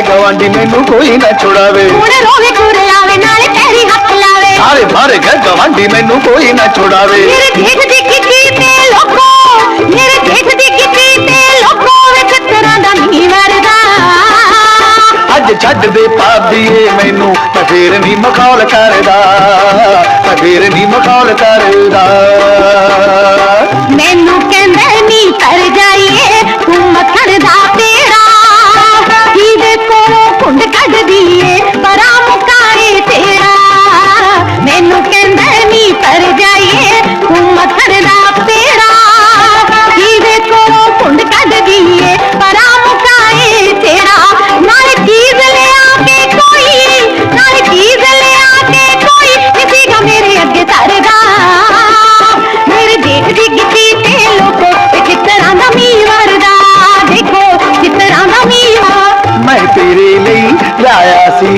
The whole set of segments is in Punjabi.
ਗਵਾਂਢੀ ਮੈਨੂੰ ਕੋਈ ਨਾ ਛੁਡਾਵੇ। ਹੁਣ ਰੋਵੇ ਕੁਰ ਲਾਵੇ ਨਾਲੇ ਪੈਰੀ ਹੱਥ ਲਾਵੇ। ਸਾਰੇ ਮਾਰੇ ਗਾ ਗਵਾਂਢੀ ਮੈਨੂੰ ਕੋਈ ਨਾ ਛੁਡਾਵੇ। ਮੇਰੇ ਜੇਠ ਦੀ ਕਿੱਟੀ ਤੇ ਲੋਕੋ ਮੇਰੇ ਜੇਠ ਦੀ ਕਿੱਟੀ ਤੇ ਲੋਕੋ ਵਿੱਚ ਤਰ੍ਹਾਂ ਦਾ ਨਹੀਂ ਵਰਦਾ। ਅੱਜ ਛੱਡ ਦੇ ਪਾਦੀਏ ਮੈਨੂੰ ਮੈਂ ਫੇਰ ਨਹੀਂ ਮਖੌਲ ਕਰਦਾ ਮੈਂ ਫੇਰ ਨਹੀਂ ਮਖੌਲ ਕਰਦਾ।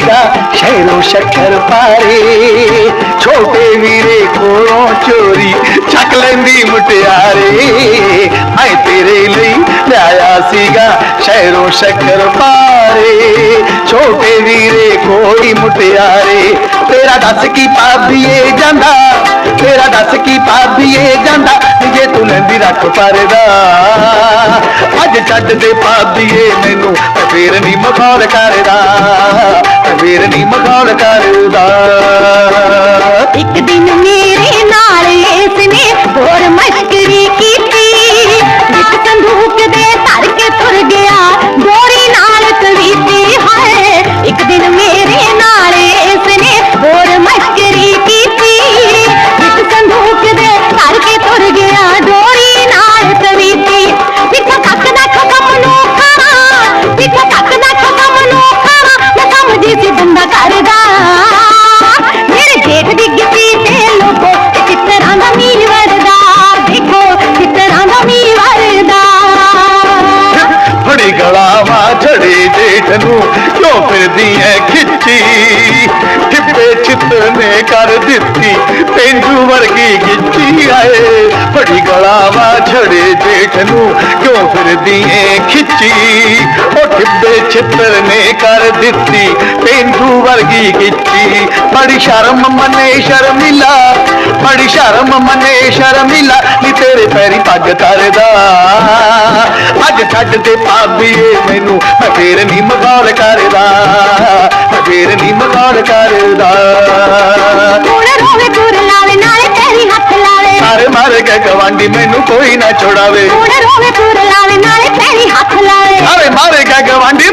ਲਾਇਆ ਸੀਗਾ ਸ਼ਹਿਰੋਂ ਸ਼ੱਕਰ ਪਾਰੇ, ਛੋਟੇ ਵੀਰੇ ਕੋਲੋਂ ਚੋਰੀ ਚੱਕ ਲੈਂਦੀ ਮੁਟਿਆਰੇ। ਮੈਂ ਤੇਰੇ ਲਈ ਲਿਆਇਆ ਸੀਗਾ ਸ਼ਹਿਰੋਂ ਸ਼ੱਕਰ ਪਾਰੇ, ਛੋਟੇ ਵੀਰੇ ਕੋਈ ਮੁਟਿਆਰੇ। ਤੇਰਾ ਦੱਸ ਕੀ ਪਾਦੀਏ ਜਾਂਦਾ, ਤੇਰਾ ਦੱਸ ਕੀ ਪਾਦੀਏ ਜਾਂਦਾ, ਜੇ ਤੂੰ ਲੈਂਦੀ ਰੱਖ ਪਰਦਾ। ਛੱਡ ਦੇ ਪਾਦੀਏ ਮੈਨੂੰ ਮੈਂ ਫੇਰ ਨਹੀਂ ਮਖੌਲ ਕਰਦਾ ਮੈਂ ਫੇਰ ਨਹੀਂ ਮਖੌਲ ਕਰਦਾ। ਇੱਕ ਦਿਨ ਮੇਰੇ ਨਾਲ ਸਮਝੀ ਸੀ ਬੰਦਾ ਕਰਦਾ। ਮੇਰੇ ਜੇਠ ਦੀ ਗਿੱਤੀ ਤੇ ਲੋਕੋ ਕਿਸ ਤਰ੍ਹਾਂ ਦਾ ਮੀਂਹ ਵਰਦਾ। ਦੇਖੋ ਕਿਸ ਤਰ੍ਹਾਂ ਦਾ ਮੀਂਹ ਵਰਦਾ। ਫੜੀ ਗਲਾਵਾ, ਝੜੇ ਜੇਠ ਨੂੰ, ਕਿਉਂ ਫਿਰਦੀ ਐ ਖਿੱਚੀ? ਠਿੱਪੇ ਚਿੱਤਰ ਨੇ ਕਰ ਦਿੱਤੀ ਤੈਨੂੰ ਵਰਗੀ ਗਿੱਚੀ ਆਏ। ਫੜੀ ਗਲਾਵਾ, ਝੜੇ ਜੇਠ ਨੂੰ ਕਿਉਂ ਖਿੱਚੀ, ਉਹ ਠਿੱਪੇ ਚਿੱਤਰ ਨੇ ਕਰ ਦਿੱਤੀ ਤੈਨੂੰ ਵਰਗੀ ਗਿੱਚੀ। ਬੜੀ ਸ਼ਰਮ ਮਨੇ ਸ਼ਰਮਿਲਾ, ਬੜੀ ਸ਼ਰਮ ਮਨੇ ਸ਼ਰਮਿਲਾ, ਨੀ ਤੇਰੇ ਪੈਰੀ ਪੱਗ ਤਰਦਾ। ਅੱਜ ਛੱਡ ਦੇ ਪਾਬੀਏ ਮੈਨੂੰ, ਮੈਂ ਫੇਰ ਨਹੀਂ ਮਗਾਲ ਕਰਦਾ, ਮੈਂ ਫੇਰ ਨਹੀਂ ਮਗਾਲ ਕਰਦਾ। ਗਵਾਂਢੀ ਮੈਨੂੰ ਕੋਈ ਨਾ ਛੁਡਾਵੇ। ਹੁਣ ਰੋਵੇ ਤੁਰ ਲਾਵੇ ਨਾਲੇ ਤੇਰੀ ਹੱਥ ਲਾਵੇ। ਸਾਰੇ ਮਾਰੇ ਕੇ ਗਵਾਂਢੀ